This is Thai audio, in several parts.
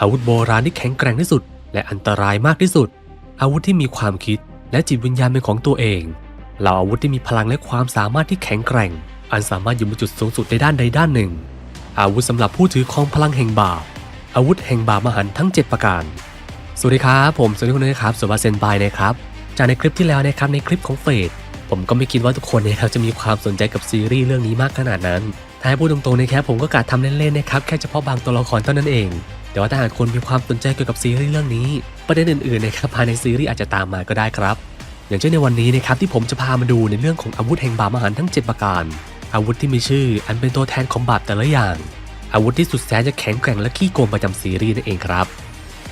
อาวุธโบราณที่แข็งแกร่งที่สุด และอันตรายมากที่สุด อาวุธที่มีความคิดและจิตวิญญาณเป็นของตัวเองเหล่าอาวุธที่มีพลังและความสามารถที่แข็งแกร่ง อันสามารถอยู่บนจุดสูงสุดในด้านใดด้านหนึ่ง อาวุธสำหรับผู้ถือครองพลังแห่งบาปอาวุธแห่งบาปมหันทั้ง 7 ประการ สวัสดีครับผมสวัสดีคุณนะครับสวัสดีเซนบายนะครับจากในคลิปที่แล้วนะครับในคลิปของเฟดผมก็ไม่คิดว่าทุกคนนะครับจะมีความสนใจกับซีรีส์เรื่องนี้มากขนาดนั้นถ้าให้พูดตรงๆนะครับผมก็กะทำเล่นๆนะครับแค่เฉพาะบางตัวละครเท่านั้นเอง แต่ว่าถ้าหากคนมีความสนใจเกี่ยวกับซีรีส์เรื่องนี้ ประเด็นอื่นๆนะครับภายในซีรีส์อาจจะตามมาก็ได้ครับ อย่างเช่นในวันนี้นะครับที่ผมจะพามาดูในเรื่องของอาวุธแห่งบาปมหันทั้ง 7 ประการ อาวุธที่มีชื่ออันเป็นตัวแทนของบาปแต่ละอย่าง อาวุธที่สุดแสนจะแข็งแกร่งและขี้โกงประจำซีรีส์นั่นเองครับ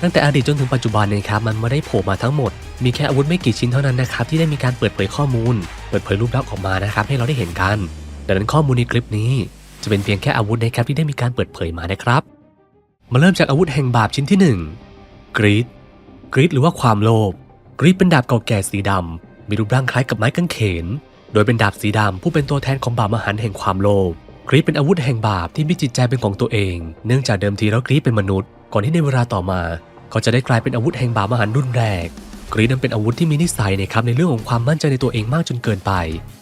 ตั้งแต่อดีตจนถึงปัจจุบันนะครับมันไม่ได้โผล่มาทั้งหมด มีแค่อาวุธไม่กี่ชิ้นเท่านั้นนะครับที่ได้มีการเปิดเผยข้อมูล เปิดเผยรูปลักษณ์ออกมานะครับให้เราได้เห็นกัน ดังนั้นข้อมูลในคลิปนี้ จะเป็นเพียงแค่อาวุธนะครับที่ได้มีการเปิดเผยมานะครับ มาเริ่มจากอาวุธแห่งบาปชิ้นที่ 1 กรีดกรีดหรือว่าความโลภกรีดเป็นดาบเก่าแก่สีดำมีรูปร่างคล้ายกับไม้กางเขน โดยเป็นดาบสีดำผู้เป็นตัวแทนของบาปมหันต์แห่งความโลภกรีดเป็นอาวุธแห่งบาปที่มีจิตใจเป็นของตัวเอง เนื่องจากเดิมทีแล้วกรีดเป็นมนุษย์ ก่อนที่ในเวลาต่อมา เขาจะได้กลายเป็นอาวุธแห่งบาปมหันต์รุ่นแรกกรีดนั้นเป็นอาวุธที่มีนิสัยนะครับในเรื่องของความมั่นใจในตัวเองมากจนเกินไป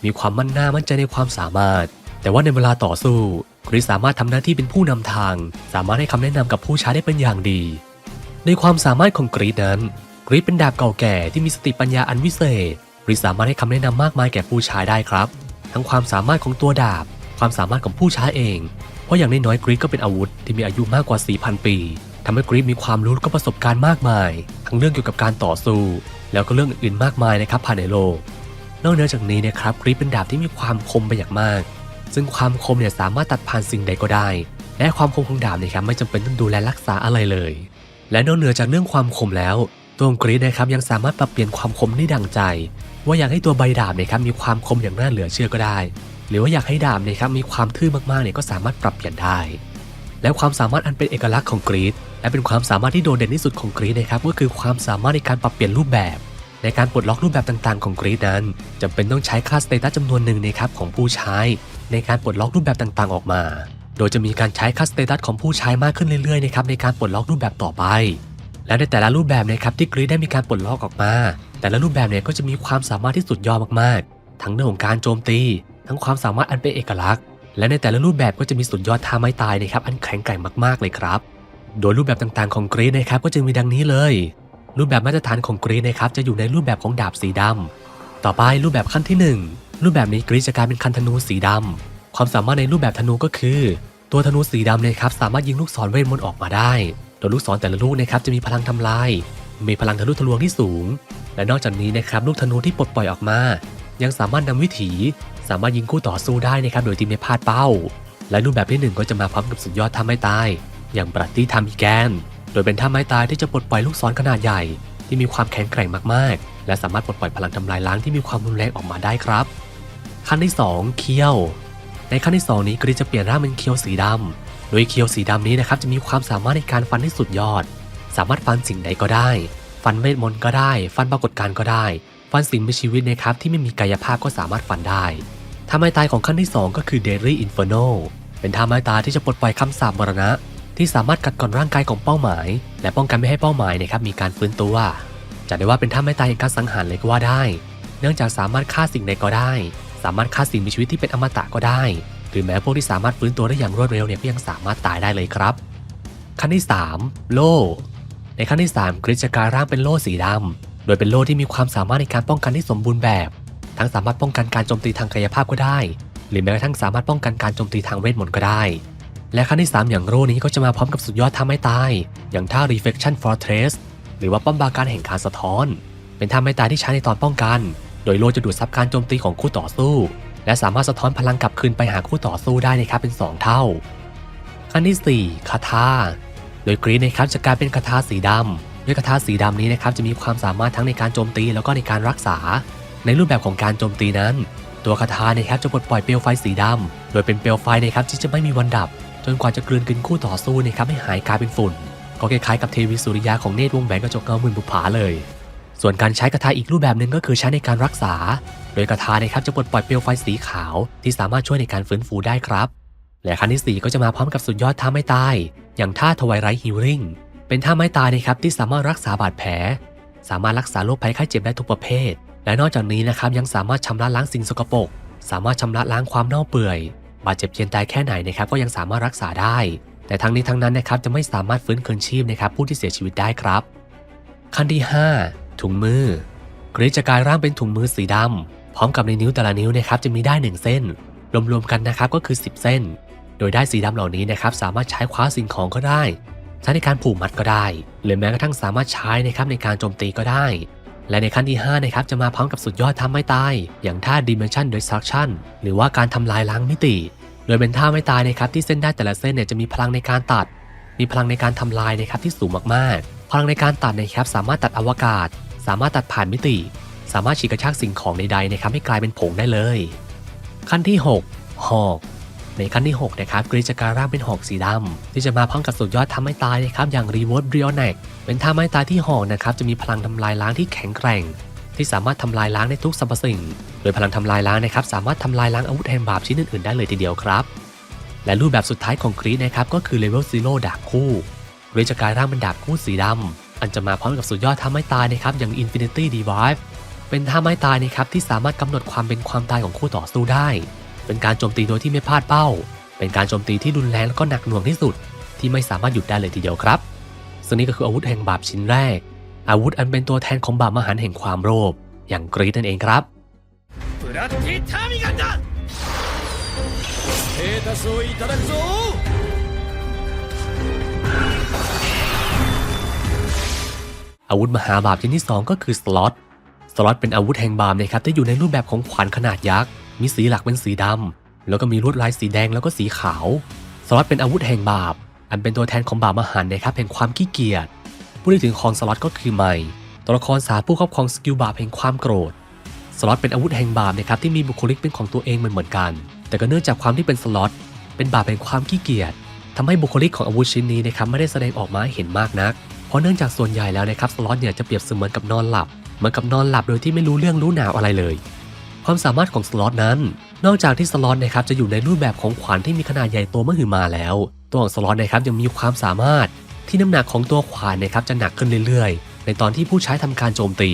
มีความมั่นหน้ามั่นใจในความสามารถ แต่ว่าในเวลาต่อสู้กรีดสามารถทำหน้าที่เป็นผู้นำทาง สามารถให้คำแนะนำกับผู้ใช้ได้เป็นอย่างดี ในความสามารถของกรีดนั้น กรีดเป็นดาบเก่าแก่ที่มีสติปัญญาอันวิเศษกรีดสามารถให้คำแนะนำมากมายแก่ผู้ใช้ได้ครับ ทั้งความสามารถของตัวดาบ ความสามารถของผู้ใช้เอง เพราะอย่างน้อยๆกรีดก็เป็นอาวุธที่มีอายุมากกว่า 4,000 ปีทำให้กรีดมีความรู้และประสบการณ์มากมาย ทั้งเรื่องเกี่ยวกับการต่อสู้ แล้วก็เรื่องอื่นๆมากมายนะครับภายในโลกนอกเหนือจากนี้นะครับกรีดเป็นดาบที่มีความคมไปอย่างมาก ซึ่งความคมเนี่ยสามารถตัดผ่านสิ่งใดก็ได้ และความคมของดาบเนี่ยครับไม่จำเป็นต้องดูแลรักษาอะไรเลย และนอกเหนือจากเรื่องความคมแล้ว ตัวกรีดนะครับยังสามารถปรับเปลี่ยนความคมได้ดังใจ ว่าอยากให้ตัวใบดาบเนี่ยครับมีความคมอย่างน่าเหลือเชื่อก็ได้ หรือว่าอยากให้ดาบเนี่ยครับมีความทื่อมากๆเนี่ยก็สามารถปรับเปลี่ยนได้ และความสามารถอันเป็นเอกลักษณ์ของกรีดและเป็นความสามารถที่โดดเด่นที่สุดของกรีดนะครับก็คือความสามารถในการปรับเปลี่ยนรูปแบบในการปลดล็อกรูปแบบต่างๆ ของกรีดนั้นจำเป็นต้องใช้ค่าสเตตัสจำนวนหนึ่งนะครับของผู้ใช้ ในการปลดล็อกรูปแบบต่างๆ ออกมา โดยจะมีการใช้ค่าสเตตัสของผู้ใช้มากขึ้นเรื่อยๆนะครับในการปลดล็อกรูปแบบต่อไป และในแต่ละรูปแบบนะครับที่กรีได้มีการปลดล็อกออกมา แต่ละรูปแบบเนี่ยก็จะมีความสามารถที่สุดยอดมากๆ ทั้งเรื่องของการโจมตี ทั้งความสามารถอันเป็นเอกลักษณ์ และในแต่ละรูปแบบก็จะมีสุดยอดท่าไม้ตายนะครับอันแข็งแกร่งมากๆเลยครับ โดยรูปแบบต่างๆ ของกรีนะครับก็จะมีดังนี้เลย รูปแบบมาตรฐานของกรีนะครับจะอยู่ในรูปแบบของดาบสีดำต่อไปรูปแบบขั้นที่หนึ่ง รูปแบบนี้กรีจะกลายเป็นคันธนูสีดำความสามารถในรูปแบบธนูก็คือ ตัวธนูสีดำนะครับสามารถยิงลูกศรเวทมนต์ออกมาได้ โดยลูกศรแต่ละลูกนะครับจะมีพลังทำลาย มีพลังทะลุทะลวงที่สูง และนอกจากนี้นะครับลูกธนูที่ปลดปล่อยออกมา ยังสามารถนำวิถี สามารถยิงคู่ต่อสู้ได้นะครับโดยที่ไม่พลาดเป้า และรูปแบบที่หนึ่งก็จะมาพร้อมกับสุดยอดท่าไม้ตาย อย่างปรัตตี้ทามิแกน โดยเป็นท่าไม้ตายที่จะปลดปล่อยลูกศรขนาดใหญ่ ที่มีความแข็งแกร่งมากๆ และสามารถปลดปล่อยพลังทำลายล้างที่มีความรุนแรงออกมาได้ครับ ขั้นที่ 2 เคียว ในขั้นที่ 2 นี้กรีจะเปลี่ยนร่างเป็นเคียวสีดำโดยเคียวสีดำนี้นะครับจะมีความสามารถในการฟันที่สุดยอด สามารถฟันสิ่งใดก็ได้ ฟันเวทมนต์ก็ได้ ฟันปรากฏการณ์ก็ได้ ฟันสิ่งมีชีวิตนะครับที่ไม่มีกายภาพก็สามารถฟันได้ท่าไม้ตายของขั้นที่ 2 ก็คือ Deadly Inferno เป็นท่าไม้ตายที่จะปลดปล่อยคำสาปมรณะ ที่สามารถกัดก่อนร่างกายของเป้าหมาย และป้องกันไม่ให้เป้าหมายนะครับมีการฟื้นตัวจะได้ว่าเป็นท่าไม้ตายแห่งการสังหารเลยก็ว่าได้ เนื่องจากสามารถฆ่าสิ่งใดก็ได้ สามารถฆ่าสิ่งมีชีวิตที่เป็นอมตะก็ได้ หรือแม้พวกที่สามารถฟื้นตัวได้อย่างรวดเร็วเนี่ยก็ยังสามารถตายได้เลยครับ ขั้นที่ 3 โล่ ในขั้นที่3กริชจะกลายร่างเป็นโล่สีดำโดยเป็นโล่ที่มีความสามารถในการป้องกันที่สมบูรณ์แบบ ทั้งสามารถป้องกันการโจมตีทางกายภาพก็ได้ หรือแม้กระทั่งสามารถป้องกันการโจมตีทางเวทมนต์ก็ได้ และขั้นที่ 3 อย่างโล่นี้ก็จะมาพร้อมกับสุดยอดท่าไม้ตาย อย่างท่า Reflection Fortress หรือว่าป้อมปราการแห่งการสะท้อน เป็นท่าไม้ตายที่ใช้ในตอนป้องกัน โดยโล่จะดูดซับการโจมตีของคู่ต่อสู้ และสามารถสะท้อนพลังกลับคืนไปหาคู่ต่อสู้ได้นะครับเป็น 2 เท่า ขั้นที่4คาถาโดยกรีนนะครับจะกลายเป็นคาถาสีดำด้วยคาถาสีดำนี้นะครับจะมีความสามารถทั้งในการโจมตีแล้วก็ในการรักษา ในรูปแบบของการโจมตีนั้น ตัวคาถานะครับจะปลดปล่อยเปลวไฟสีดำโดยเป็นเปลวไฟนะครับที่จะไม่มีวันดับ จนกว่าจะกลืนกินคู่ต่อสู้นะครับให้หายกลายเป็นฝุ่นก็คล้ายๆกับเทวีสุริยาของเนตรวงแหวนกระจกเงาหมื่นบุผาเลย ส่วนการใช้คาถาอีกรูปแบบหนึ่งก็คือใช้ในการรักษา โดยคาถานะครับจะปลดปล่อยเปลวไฟสีขาว ที่สามารถช่วยในการฟื้นฟูได้ครับ และขั้นที่ 4 ก็จะมาพร้อมกับสุดยอดท่าไม่ตาย อย่างท่าทวายไรฮิลลิ่ง เป็นท่าไม้ตายนะครับที่สามารถรักษาบาดแผล สามารถรักษาโรคภัยไข้เจ็บได้ทุกประเภท และนอกจากนี้นะครับยังสามารถชำระล้างสิ่งสกปรก สามารถชำระล้างความเน่าเปื่อย บาดเจ็บเจียนตายแค่ไหนนะครับก็ยังสามารถรักษาได้ แต่ทั้งนี้ทั้งนั้นนะครับจะไม่สามารถฟื้นคืนชีพนะครับผู้ที่เสียชีวิตได้ครับ ขั้นที่ 5 ถุงมือ กรีดจะกลายร่างเป็นถุงมือสีดำพร้อมกับในนิ้วแต่ละนิ้วนะครับจะมีได้หนึ่งเส้น รวมๆกันนะครับก็คือ 10 เส้น โดยได้สีดำเหล่านี้นะครับสามารถใช้คว้าสิ่งของก็ได้ ใช้ในการผูกมัดก็ได้ หรือแม้กระทั่งสามารถใช้นะครับในการโจมตีก็ได้ และในขั้นที่5นะครับจะมาพร้อมกับสุดยอดทำไม่ตาย อย่างท่า Dimension Destruction หรือว่าการทำลายล้างมิติ โดยเป็นท่าไม่ตายนะครับที่เส้นได้แต่ละเส้นเนี่ยจะมีพลังในการตัด มีพลังในการทำลายนะครับที่สูงมากๆ ลังในการตัดนะครับสามารถตัดอวกาศ สามารถตัดผ่านมิติ สามารถฉีกกระชากสิ่งของใดๆนะครับให้กลายเป็นผงได้เลย ขั้นที่ 6 หอก ในขั้นที่6นะครับกรีจะกายร่างเป็นหอกสีดำที่จะมาพร้อมกับสุดยอดทำให้ตายนะครับอย่างรีเวิร์ดบริออนแนกเป็นท่าไม้ตายที่หอกนะครับจะมีพลังทำลายล้างที่แข็งแกร่ง ที่สามารถทำลายล้างได้ทุกสรรพสิ่ง โดยพลังทำลายล้างนะครับสามารถทำลายล้างอาวุธแห่งบาปชิ้นอื่นๆได้เลยทีเดียวครับและรูปแบบสุดท้ายของกรีดนะครับก็คือเลเวลซีโร่ดาบคู่ หรือจะกลายร่างเป็นดาบคู่สีดำ อันจะมาพร้อมกับสุดยอดท่าไม้ตายนะครับอย่าง Infinity d e v i v e เป็นท่าไม้ตายนะครับที่สามารถกำหนดความเป็นความตายของคู่ต่อสู้ได้ เป็นการโจมตีโดยที่ไม่พลาดเป้า เป็นการโจมตีที่รุนแรงและก็หนักหน่วงที่สุด ที่ไม่สามารถหยุดได้เลยทีเดียวครับซึ่งนี่ก็คืออาวุธแห่งบาปชิ้นแรก อาวุธอันเป็นตัวแทนของบาปมหันแห่งความโลภอย่างกรีดนั่นเองครับเทตสโยตาดันโซ อาวุธมหาบาปชนิดที่สองก็คือสล็อต สล็อตเป็นอาวุธแห่งบาปนะครับที่อยู่ในรูปแบบของขวานขนาดยักษ์ มีสีหลักเป็นสีดำแล้วก็มีลวดลายสีแดงแล้วก็สีขาว สล็อตเป็นอาวุธแห่งบาป อันเป็นตัวแทนของบาปมหันนะครับแห่งความขี้เกียจผู้ที่ถือครองสล็อตก็คือไมค์ตัวละครสาผู้ครอบครองสกิลบาปแห่งความโกรธ สล็อตเป็นอาวุธแห่งบาปนะครับที่มีบุคลิกเป็นของตัวเองเหมือนเหมือนกัน แต่ก็เนื่องจากความที่เป็นสล็อต เป็นบาปแห่งความขี้เกียจทำให้บุคลิกของอาวุธชิ้นนี้นะครับไม่ได้แสดงออกมาให้เห็นมากนัก ราะเนื่องจากส่วนใหญ่แล้วนะครับสล็อตเนี่ยจะเปรียบเสมือนกับนอนหลับ เหมือนกับนอนหลับโดยที่ไม่รู้เรื่องรู้หนาวอะไรเลย ความสามารถของสล็อตนั้น นอกจากที่สล็อตนะครับจะอยู่ในรูปแบบของขวานที่มีขนาดใหญ่โตมหึมาแล้ว ตัวของสล็อตนะครับยังมีความสามารถที่น้ำหนักของตัวขวานนะครับจะหนักขึ้นเรื่อยๆ ในตอนที่ผู้ใช้ทำการโจมตี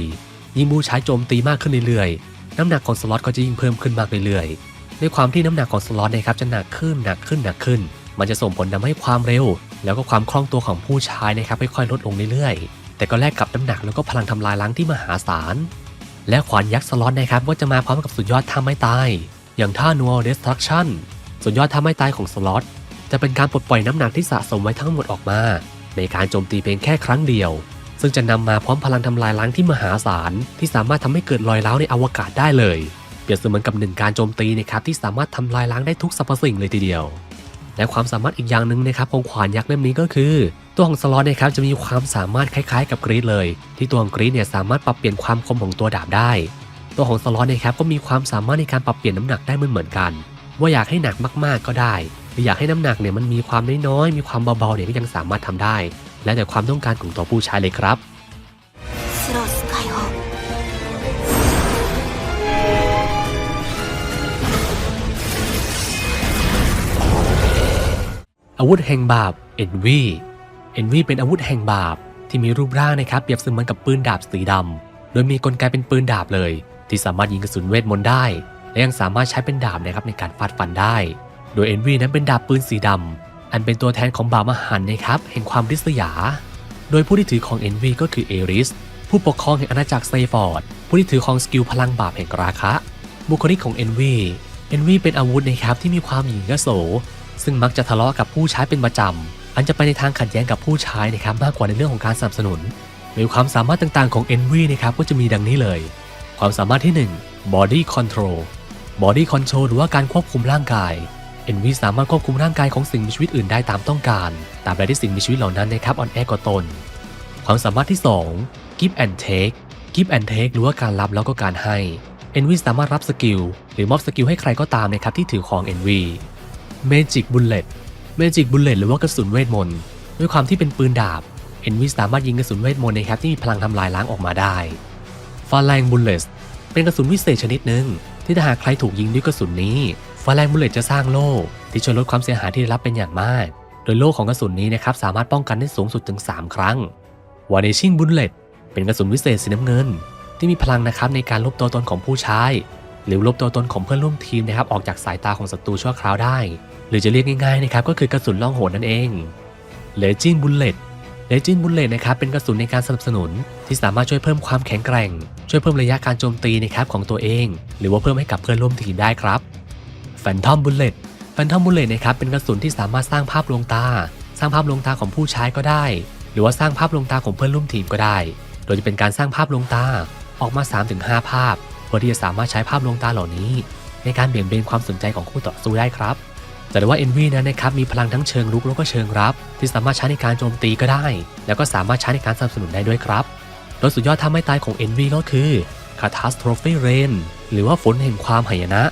ยิ่งผู้ใช้โจมตีมากขึ้นเรื่อยๆ น้ำหนักของสล็อตก็จะยิ่งเพิ่มขึ้นมากเรื่อยๆ ด้วยความที่น้ำหนักของสล็อตนะครับจะหนักขึ้นหนักขึ้นหนักขึ้น มันจะส่งผลทำให้ความเร็ว แล้วก็ความคล่องตัวของผู้ใช้นะครับค่อยๆลดลงเรื่อยๆ แต่ก็แลกกับน้ำหนักแล้วก็พลังทำลายล้างที่มหาศาล และขวานยักษ์สล็อตนะครับก็จะมาพร้อมกับสุดยอดท่าไม้ตาย อย่างท่า n u a l Destruction สุดยอดท่าไม้ตายของสล็อตจะเป็นการปลดปล่อยน้ำหนักที่สะสมไว้ทั้งหมดออกมา ในการโจมตีเพียงแค่ครั้งเดียว ซึ่งจะนำมาพร้อมพลังทำลายล้างที่มหาศาล ที่สามารถทำให้เกิดรอยร้าวในอวกาศได้เลย เปรียบเสมือนกับหนึ่งการโจมตีนะครับที่สามารถทำลายล้างได้ทุกสรรพสิ่งเลยทีเดียว และความสามารถอีกอย่างหนึ่งนะครับของขวานยักษ์เล่มนี้ก็คือ ตัวของสล็อตนะครับจะมีความสามารถคล้ายๆ กับกรีดเลย ที่ตัวของกรีดเนี่ยสามารถปรับเปลี่ยนความคมของตัวดาบได้ ตัวของสล็อตนะครับก็มีความสามารถในการปรับเปลี่ยนน้ำหนักได้เหมือนกัน ว่าอยากให้หนักมากๆก็ได้หรืออยากให้น้ำหนักเนี่ยมันมีความน้อยๆมีความเบาๆเนี่ยก็ยังสามารถทำได้ และแต่ความต้องการของตัวผู้ใช้เลยครับ อาวุธแห่งบาป Envy Envy เป็นอาวุธแห่งบาปที่มีรูปร่างนะครับเปรียบเสมือนกับปืนดาบสีดำโดยมีกลไกเป็นปืนดาบเลย ที่สามารถยิงกระสุนเวทมนต์ได้ และยังสามารถใช้เป็นดาบนะครับในการฟาดฟันได้ โดย Envy นั้นเป็นดาบปืนสีดำอันเป็นตัวแทนของบาปมหันนะครับแห่งความริษยา โดยผู้ที่ถือของ Envy ก็คือเอริสผู้ปกครองแห่งอาณาจักรเซฟอร์ดผู้ที่ถือของสกิลพลังบาปแห่งราคะ บุคลิกของ Envy Envy เป็นอาวุธนะครับที่มีความหยิ่งยโส ซึ่งมักจะทะเลาะกับผู้ใช้เป็นประจำ อันจะไปในทางขัดแย้งกับผู้ใช้นะครับมากกว่าในเรื่องของการสนับสนุน โดยความสามารถต่างๆของ Envy นะครับก็จะมีดังนี้เลย ความสามารถที่ 1 Body Control Body Control หรือว่าการควบคุมร่างกาย Envy สามารถควบคุมร่างกายของสิ่งมีชีวิตอื่นได้ตามต้องการ ตามใดที่สิ่งมีชีวิตเหล่านั้นนะครับอ่อนแอกว่าตน ความสามารถที่ 2 Give and Take Give and Take หรือว่าการรับแล้วก็การให้ Envy สามารถรับสกิลหรือมอบสกิลให้ใครก็ตามนะครับที่ถือของ Envy Magic Bullet Magic Bullet หรือว่ากระสุนเวทมนต์ด้วยความที่เป็นปืนดาบ Envy สามารถยิงกระสุนเวทมนต์นะครับที่มีพลังทำลายล้างออกมาได้ f a l a n g Bullet เป็นกระสุนวิเศษชนิดหนึ่งที่ถ้าหากใครถูกยิงด้วยกระสุนนี้ f a l a n g Bullet จะสร้างโล่ที่ช่วยลดความเสียหายที่ได้รับเป็นอย่างมาก โดยโล่ของกระสุนนี้นะครับสามารถป้องกันได้สูงสุดถึง 3 ครั้งวานิชิงบุลเลตเป็นกระสุนวิเศษสีน้ำเงิน ที่มีพลังนะครับในการลบตัวตนของผู้ใช้หรือลบตัวตนของเพื่อนร่วมทีมนะครับออกจากสายตาของศัตรูชั่วคราวได้ หรือจะเรียกง่ายๆนะครับก็คือกระสุนล่องหนนั่นเองเลจินบุลเลตเลจินบุลเลตนะครับเป็นกระสุนในการสนับสนุน ที่สามารถช่วยเพิ่มความแข็งแกร่ง ช่วยเพิ่มระยะการโจมตีนะครับของตัวเอง หรือว่าเพิ่มให้กับเพื่อนร่วมทีมได้ครับแฟนทอมบุลเลตแฟนทอมบุลเลตนะครับเป็นกระสุนที่สามารถสร้างภาพลวงตา สร้างภาพลวงตาของผู้ใช้ก็ได้ หรือว่าสร้างภาพลวงตาของเพื่อนร่วมทีมก็ได้ โดยจะเป็นการสร้างภาพลวงตาออกมา 3-5 ภาพเพื่อที่จะสามารถใช้ภาพลวงตาเหล่านี้ ในการเบี่ยงเบนความสนใจของคู่ต่อสู้ได้ครับ แต่ได้ว่า Envy นั้นนะครับมีพลังทั้งเชิงรุกแล้วก็เชิงรับ ที่สามารถใช้ในการโจมตีก็ได้ แล้วก็สามารถใช้ในการสนับสนุนได้ด้วยครับ โดยสุดยอดท่าไม่ตายของ Envy ก็คือ Catastrophe Rain หรือว่าฝนแห่งความหายนะ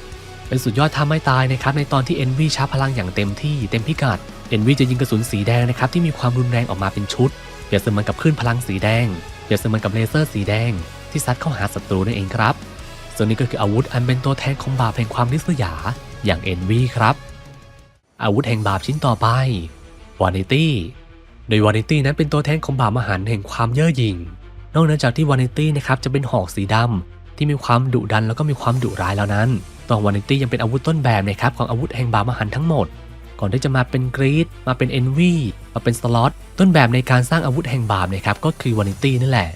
เป็นสุดยอดท่าไม่ตายนะครับในตอนที่ Envy ชาร์จพลังอย่างเต็มที่เต็มพิกัด Envy จะยิงกระสุนสีแดงนะครับที่มีความรุนแรงออกมาเป็นชุดเปรียบเสมือนกับคลื่นพลังสีแดงเปรียบเสมือนกับเลเซอร์สีแดง ที่ซัดเข้าหาศัตรูนั่นเองครับส่วนนี้ก็คืออาวุธอันเป็นตัวแทนของบาปแห่งความริษยาอย่าง Envy ครับ อาวุธแห่งบาปชิ้นต่อไปวานิตี้โดยวานิตี้นั้นเป็นตัวแทนของบาปมหันแห่งความเย่อหยิ่ง นอกนจากที่วานิตี้นะครับจะเป็นหอกสีดำที่มีความดุดันแล้วก็มีความดุร้ายแล้วนั้นตัววานิตี้ยังเป็นอาวุธต้นแบบนะครับของอาวุธแห่งบาปมหันทั้งหมด ก่อนที่จะมาเป็นกรีดมาเป็นเอนวีมาเป็นสล็อตต้นแบบในการสร้างอาวุธแห่งบาปนะครับก็คือวานิตี้นั่นแหละ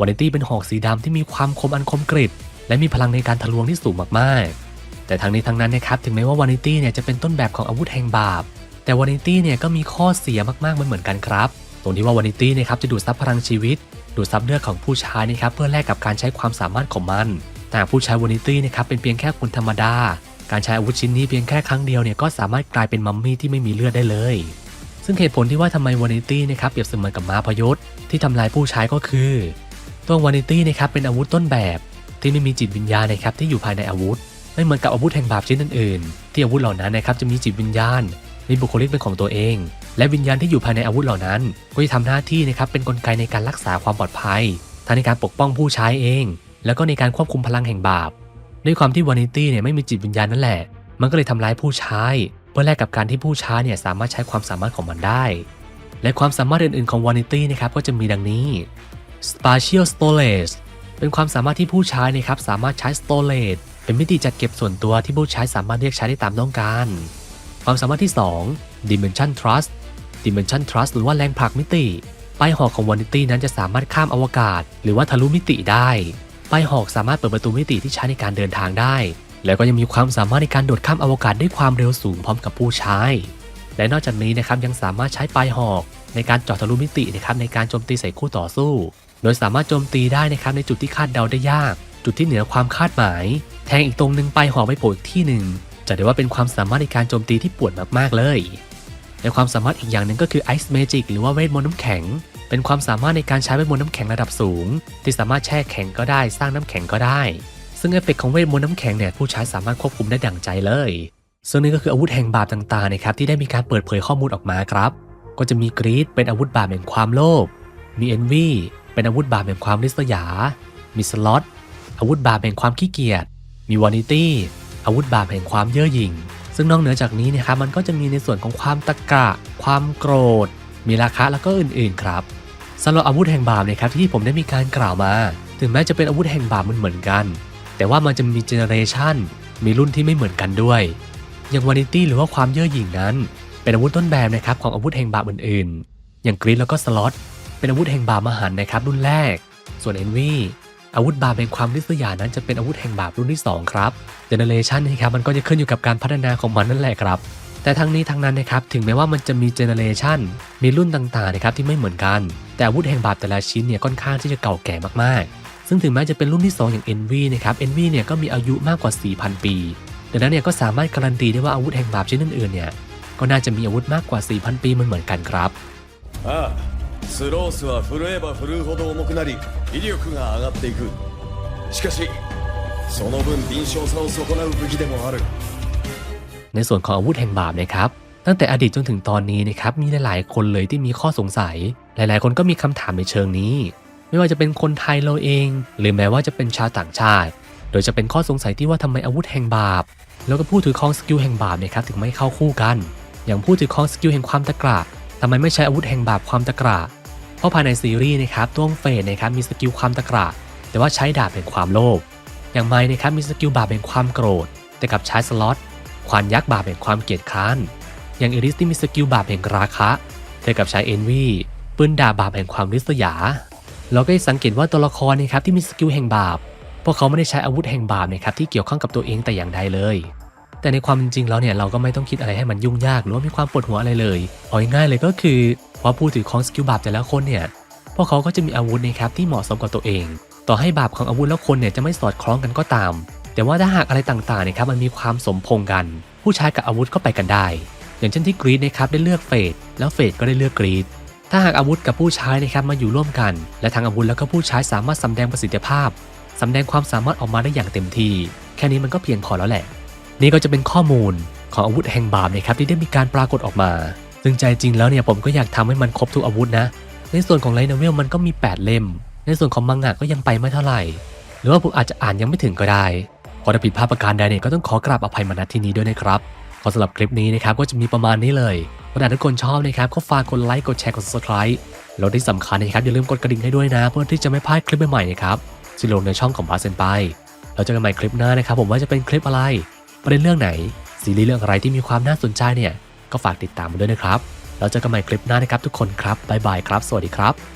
วานิตี้เป็นหอกสีดำที่มีความคมอันคมกริบและมีพลังในการทะลวงที่สูงมากๆ แต่ทั้งนี้ทั้งนั้นนะครับถึงแม้ว่าวานิตี้เนี่ยจะเป็นต้นแบบของอาวุธแห่งบาป แต่วานิตี้เนี่ยก็มีข้อเสียมากๆมันเหมือนกันครับ ตรงที่ว่าวานิตี้นะครับจะดูดซับพลังชีวิต ดูดซับเลือดของผู้ใช้นะครับเพื่อแลกกับการใช้ความสามารถของมัน แต่หากผู้ใช้วานิตี้นะครับเป็นเพียงแค่คนธรรมดา การใช้อาวุธชิ้นนี้เพียงแค่ครั้งเดียวเนี่ยก็สามารถกลายเป็นมัมมี่ที่ไม่มีเลือดได้เลย ซึ่งเหตุผลที่ว่าทำไมวานิตี้นะครับเปรียบเสมือนกับม้าพยศที่ทำลายผู้ใช้ก็คือตัววานิตี้นะครับเป็นอาวุธต้นแบบ ที่ไม่มีจิตวิญญาณนะครับที่อยู่ภายในอาวุธ ไม่เหมือนกับอาวุธแห่งบาปชิ้นอื่นๆ ที่อาวุธเหล่านั้นนะครับจะมีจิตวิญญาณมีบุคลิกเป็นของตัวเอง และวิญญาณที่อยู่ภายในอาวุธเหล่านั้น ก็จะทำหน้าที่นะครับเป็นกลไกในการรักษาความปลอดภัยทั้งในการปกป้องผู้ใช้เอง แล้วก็ในการควบคุมพลังแห่งบาป ด้วยความที่วานิตี้เนี่ยไม่มีจิตวิญญาณนั่นแหละ มันก็เลยทำร้ายผู้ใช้ เพื่อแลกกับการที่ผู้ใช้เนี่ยสามารถใช้ความสามารถของมันได้ และความสามารถอื่นๆของวานิตี้นะครับก็จะมีดังนี้ Spatial Storage เป็นความสามารถที่ผู้ใช้นะครับสามารถใช้ Storage เป็นมิติจัดเก็บส่วนตัวที่ผู้ใช้สามารถเรียกใช้ได้ตามต้องการ ความสามารถที่ 2 Dimension Trust Dimension Trust หรือว่าแรงผลักมิติป้ายหอกของวานิตี้นั้นจะสามารถข้ามอวกาศ หรือว่าทะลุมิติได้ป้ายหอกสามารถเปิดประตูมิติที่ใช้ในการเดินทางได้ แล้วก็ยังมีความสามารถในการโดดข้ามอวกาศด้วยความเร็วสูงพร้อมกับผู้ใช้ และนอกจากนี้นะครับยังสามารถใช้ปลายหอก ในการเจาะทะลุมิตินะครับในการโจมตีใส่คู่ต่อสู้ โดยสามารถโจมตีได้นะครับในจุดที่คาดเดาได้ยาก จุดที่เหนือความคาดหมาย แทงอีกตรงหนึ่งไปหอกไปโผล่อีกที่หนึ่งจะได้ว่าเป็นความสามารถในการโจมตีที่ปวดมากๆเลยและความสามารถอีกอย่างหนึ่งก็คือ Ice Magic หรือว่าเวทมนต์น้ำแข็ง เป็นความสามารถในการใช้เวทมนต์น้ำแข็งระดับสูง ที่สามารถแช่แข็งก็ได้สร้างน้ำแข็งก็ได้ ซึ่งเอฟเฟกต์ของเวทมนต์น้ำแข็งเนี่ยผู้ใช้สามารถควบคุมได้ดั่งใจเลยซึ่งนี่ก็คืออาวุธแห่งบาปต่างๆนะครับที่ได้มีการเปิดเผยข้อมูลออกมาครับ ก็จะมีกรีดเป็นอาวุธบาปแห่งความโลภมีเอนวีเป็นอาวุธบาปแห่งความริษยา มีสล็อต อาวุธบาปแห่งความขี้เกียจ มีวานิตี้ อาวุธบาปแห่งความเย่อหยิ่ง ซึ่งนอกเหนือจากนี้นะครับมันก็จะมีในส่วนของความตะกะ ความโกรธ มีราคะแล้วก็อื่นๆครับสำหรับอาวุธแห่งบาปนะครับที่ผมได้มีการกล่าวมา ถึงแม้จะเป็นอาวุธแห่งบาปมันเหมือนกัน แต่ว่ามันจะมีเจเนอเรชันมีรุ่นที่ไม่เหมือนกันด้วย อย่างวานิตี้หรือว่าความเย่อหยิ่งนั้น เป็นอาวุธต้นแบบนะครับของอาวุธแห่งบาปอื่นๆ อย่างกรีดแล้วก็สล็อตเป็นอาวุธแห่งบาปมหันนะครับรุ่นแรก ส่วนเอนวี อาวุธบาปแห่งความริษยานั้นจะเป็นอาวุธแห่งบาปรุ่นที่ 2 ครับเจเนเรชันนะครับมันก็จะขึ้นอยู่กับการพัฒนาของมันนั่นแหละครับ แต่ทั้งนี้ทั้งนั้นนะครับถึงแม้ว่ามันจะมีเจเนเรชันมีรุ่นต่างๆนะครับที่ไม่เหมือนกัน แต่อาวุธแห่งบาปแต่ละชิ้นเนี่ยค่อนข้างที่จะเก่าแก่มากๆ ซึ่งถึงแม้จะเป็นรุ่นที่ 2 อย่าง NV นะครับ NV เนี่ยก็มีอายุมากกว่า 4,000 ปีดังนั้นเนี่ยก็สามารถการันตีได้ว่าอาวุธแห่งบาปชิ้นอื่นๆเนี่ยก็น่าจะมีอาวุธมากกว่า 4,000 ปีมันเหมือนกันครับ スロースは振るえば振るうほど重くなり威力が上がっていくしかしその分敏捷さを損なう武器でもある ในส่วนของอาวุธแห่งบาปนะครับ ตั้งแต่อดีตจนถึงตอนนี้นะครับมีหลายๆคนเลยที่มีข้อสงสัย หลายๆ คนก็มีคำถามในเชิงนี้ ไม่ว่าจะเป็นคนไทยเราเอง หรือแม้ว่าจะเป็นชาวต่างชาติ โดยจะเป็นข้อสงสัยที่ว่าทำไมอาวุธแห่งบาป แล้วก็ผู้ถือครองสกิลแห่งบาปเนี่ยครับถึงไม่เข้าคู่กัน อย่างผู้ถือครองสกิลแห่งความตะกร้าทำไมไม่ใช้อาวุธแห่งบาปความตะกร้า เพราะภายในซีรีส์นะครับตัวงเฟสนะครับมีสกิลความตะกร้าแต่ว่าใช้ดาบแห่งความโลภอย่างไมค์นะครับมีสกิลบาปแห่งความโกรธ แต่กับใช้สล็อตควานยักษ์บาปแห่งความเกลียดค้าน อย่างเอริสที่มีสกิลบาปแห่งราคะเธอกับใช้เอนวีปืนดาบบาปแห่งความริษยา เราก็ได้สังเกตว่าตัวละครนะครับที่มีสกิลแห่งบาปพวกเขาไม่ได้ใช้อาวุธแห่งบาปนะครับที่เกี่ยวข้องกับตัวเองแต่อย่างใดเลย แต่ในความจริงแล้วเนี่ยเราก็ไม่ต้องคิดอะไรให้มันยุ่งยากหรือว่ามีความปวดหัวอะไรเลยเอาง่ายๆเลยก็คือ ว่าผู้ถือของสกิลบาปแต่ละคนเนี่ยพวกเขาก็จะมีอาวุธนะครับที่เหมาะสมกับตัวเอง ต่อให้บาปของอาวุธแล้วคนเนี่ยจะไม่สอดคล้องกันก็ตาม แต่ว่าถ้าหากอะไรต่างๆนะครับมันมีความสมพงกัน ผู้ใช้กับอาวุธก็ไปกันได้ อย่างเช่นที่กรีดนะครับได้เลือกเฟดแล้วเฟดก็ได้เลือกกรีดถ้าหากอาวุธกับผู้ใช้นะครับมาอยู่ร่วมกัน และทางอาวุธแล้วก็ผู้ใช้สามารถสำแดงประสิทธิภาพสำแดงความสามารถออกมาได้อย่างเต็มที่ แค่นี้มันก็เพียงพอแล้วแหละ นี่ก็จะเป็นข้อมูลของอาวุธแห่งบาปนะครับที่ได้มีการปรากฏออกมา ซึ่งใจจริงแล้วเนี่ยผมก็อยากทำให้มันครบทุกอาวุธนะ ในส่วนของไลท์นเวลมันก็มี 8 เล่ม ในส่วนของมังงะก็ยังไปไม่เท่าไหร่ หรือว่าผมอาจจะอ่านยังไม่ถึงก็ได้ขอถ้าผิดพลาดประการใดเนี่ยก็ต้องขอกราบอภัยมาณที่นี้ด้วยนะครับขอสำหรับคลิปนี้นะครับก็จะมีประมาณนี้เลยถ้าทุกคนชอบนะครับก็ฝากกดไลค์กดแชร์กด subscribe แล้วที่สำคัญนะครับอย่าลืมกดกระดิ่งให้ด้วยนะ เพื่อที่จะไม่พลาดคลิปใหม่ๆนะครับที่ลงในช่องของบาเซนไปเราเจอกันใหม่คลิปหน้านะครับผมว่าจะเป็นคลิปอะไรประเด็นเรื่องไหนซีรีส์เรื่องอะไรที่มีความน่าสนใจเนี่ย ก็ฝากติดตามมาด้วยนะครับเราเจอกันใหม่คลิปหน้านะครับทุกคนครับบ๊ายบายครับ สวัสดีครับ